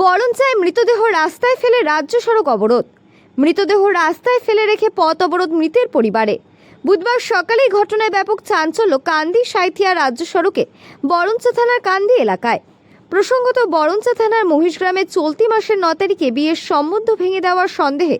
বরঞ্চায় মৃতদেহ রাস্তায় ফেলে রাজ্য সড়ক অবরোধ। মৃতদেহ রাস্তায় ফেলে রেখে পথ অবরোধ মৃতের পরিবারে। বুধবার সকালেই ঘটনায় ব্যাপক চাঞ্চল্য কান্দি সাঁইথিয়া রাজ্য সড়কে বরঞ্চা থানার কান্দি এলাকায়। প্রসঙ্গত বরঞ্চা থানার মহিষগ্রামে চলতি মাসের ন তারিখে বিয়ের সম্বন্ধ ভেঙে দেওয়ার সন্দেহে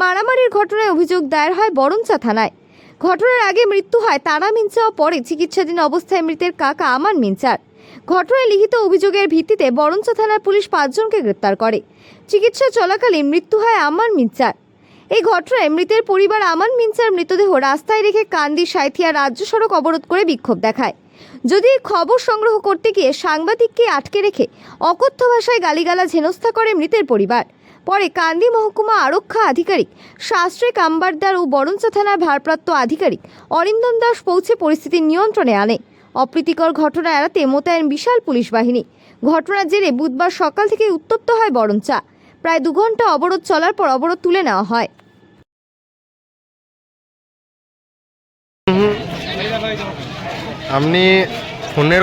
মারামারির ঘটনায় অভিযোগ দায়ের হয় বরঞ্চা থানায়। ঘটনার আগে মৃত্যু হয় তারা মিঞ্চা ও পরে চিকিৎসাধীন অবস্থায় মৃতের কাকা আমান মিঞ্চার ঘটনায় লিখিত অভিযোগের ভিত্তিতে বরঞ্চ থানার পুলিশ পাঁচজনকে গ্রেপ্তার করে। চিকিৎসা চলাকালীন মৃত্যু হয় আমান মিঞ্চার এই ঘটনায় মৃতের পরিবার আমান মিঞ্চার মৃতদেহ রাস্তায় রেখে কান্দি সাঁইথিয়া রাজ্য সড়ক অবরোধ করে বিক্ষোভ দেখায়। যদি খবর সংগ্রহ করতে গিয়ে সাংবাদিককে আটকে রেখে অকথ্য ভাষায় গালিগালা ঝেনস্থা করে মৃতের পরিবার। পরে কান্দি মহকুমা আরক্ষা আধিকারিক শাস্ত্রী কাম্বারদার ও বরঞ্চা থানার ভারপ্রাপ্ত আধিকারিক অরিন্দম দাস পৌঁছে পরিস্থিতি নিয়ন্ত্রণে আনে। অপ্রীতিকর ঘটনা এড়াতে মোতায়েন বিশাল পুলিশ বাহিনী। ঘটনার জেরে বুধবার সকাল থেকে উত্তপ্ত হয় বরঞ্চা। প্রায় দু ঘণ্টা অবরোধ চলার পর অবরোধ তুলে নেওয়া হয়। আপনি ফোনের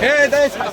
Hey, da ist er.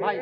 ভাই